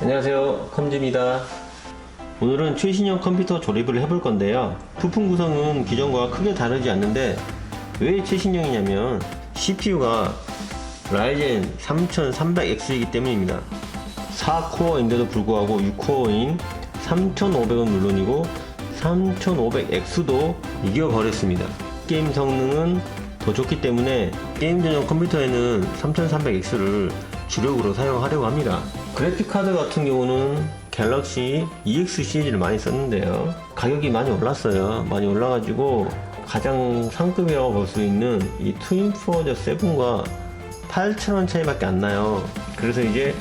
안녕하세요. 컴지입니다. 오늘은 최신형 컴퓨터 조립을 해볼 건데요. 부품 구성은 기존과 크게 다르지 않는데 왜 최신형이냐면 CPU가 라이젠 3300X이기 때문입니다. 4코어인데도 불구하고 6코어인 3500은 물론이고 3500X도 이겨버렸습니다. 게임 성능은 더 좋기 때문에 게임 전용 컴퓨터에는 3300X를 주력으로 사용하려고 합니다. 그래픽 카드 같은 경우는 갤럭시 EX 시리즈를 많이 썼는데요. 가격이 많이 올랐어요. 많이 올라가지고 가장 상급이라고 볼 수 있는 이 트윈 포어저 7과 8,000원 차이밖에 안 나요. 그래서 이제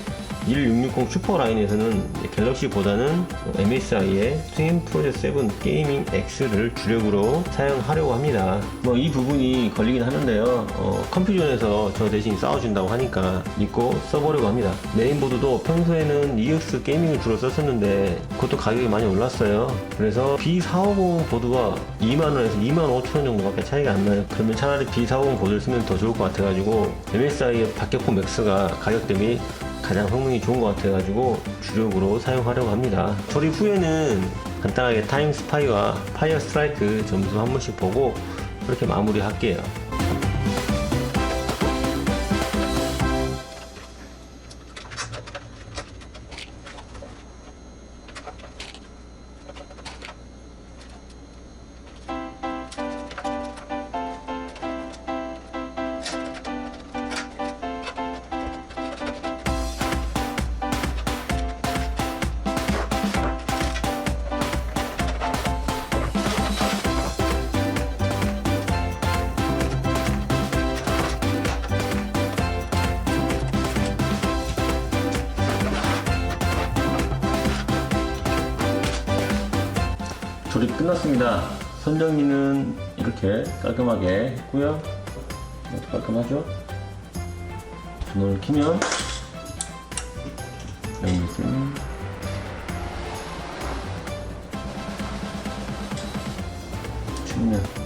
1660 슈퍼 라인에서는 갤럭시보다는 MSI의 트윈 프로젝트 7 게이밍 X를 주력으로 사용하려고 합니다. 뭐 이 부분이 걸리긴 하는데요. 어, 컴퓨전에서 저 대신 싸워준다고 하니까 믿고 써보려고 합니다. 메인보드도 평소에는 EX 게이밍을 주로 썼었는데 그것도 가격이 많이 올랐어요. 그래서 B450 보드가 2만원에서 2만 5천원 정도밖에 차이가 안 나요. 그러면 차라리 B450 보드를 쓰면 더 좋을 것 같아가지고 MSI의 박격포 맥스가 가격 대비 가장 성능이 좋은 것 같아가지고 주력으로 사용하려고 합니다. 조립 후에는 간단하게 타임 스파이와 파이어 스트라이크 점수 한 번씩 보고 그렇게 마무리 할게요. 조립 끝났습니다. 선정리는 이렇게 깔끔하게 했고요. 이것도 깔끔하죠? 전원을 키면 여기 있으면 충면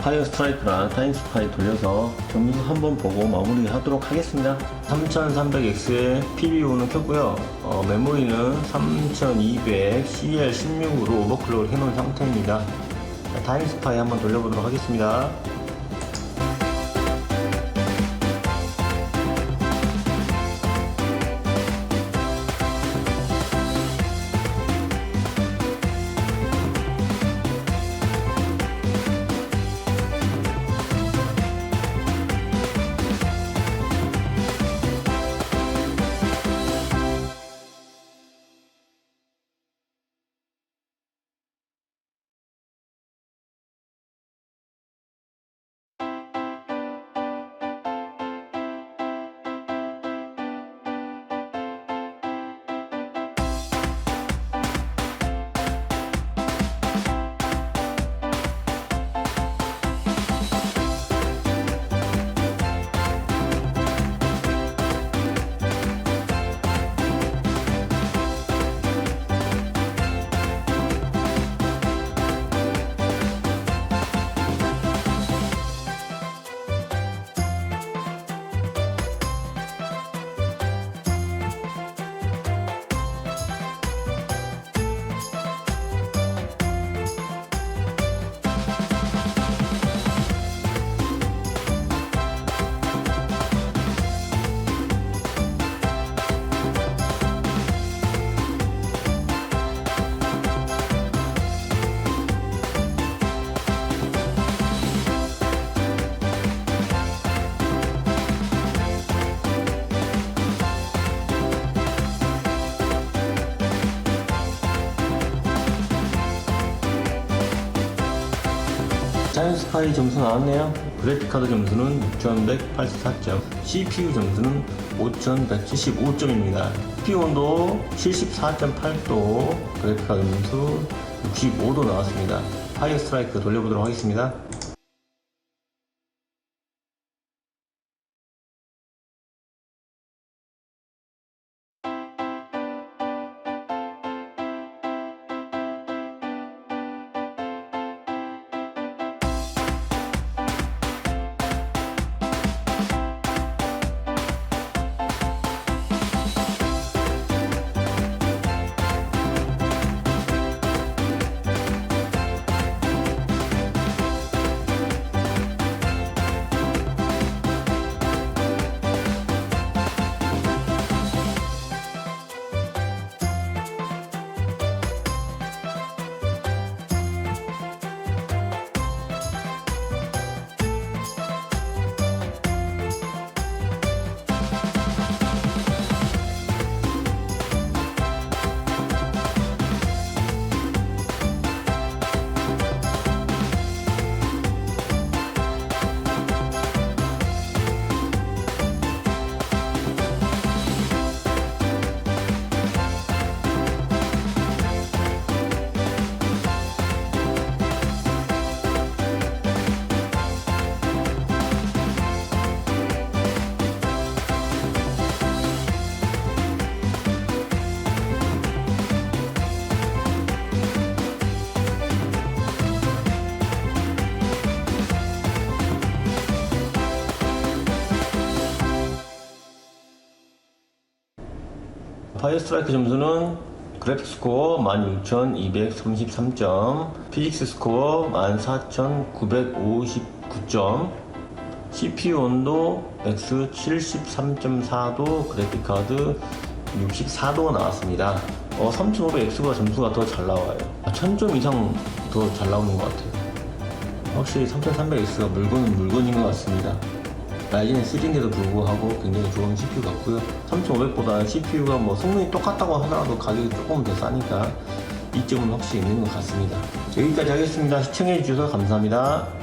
파이어 스트라이크랑 타임 스파이 돌려서 점수 한번 보고 마무리 하도록 하겠습니다. 3300X의 PBO는 켰고요. 어, 메모리는 3200 CL16으로 오버클럭을 해놓은 상태입니다. 자, 타임 스파이 한번 돌려보도록 하겠습니다. 스파이 점수 나왔네요. 그래픽카드 점수는 6184점, CPU 점수는 5175점입니다. CPU 온도 74.8도, 그래픽카드 점수 65도 나왔습니다. 파이어 스트라이크 돌려보도록 하겠습니다. 파이어 스트라이크 점수는 그래픽 스코어 16,233점, 피직스 스코어 14,959점, CPU 온도 X73.4도 그래픽 카드 64도가 나왔습니다. 어, 3500X가 점수가 더 잘 나와요. 1000점 이상 더 잘 나오는 것 같아요. 확실히 3300X가 물건은 물건인 것 같습니다. 라이젠 3인데도 불구하고 굉장히 좋은 CPU 같고요. 3500보다 CPU가 뭐 성능이 똑같다고 하더라도 가격이 조금 더 싸니까 이점은 확실히 있는 것 같습니다. 여기까지 하겠습니다. 시청해주셔서 감사합니다.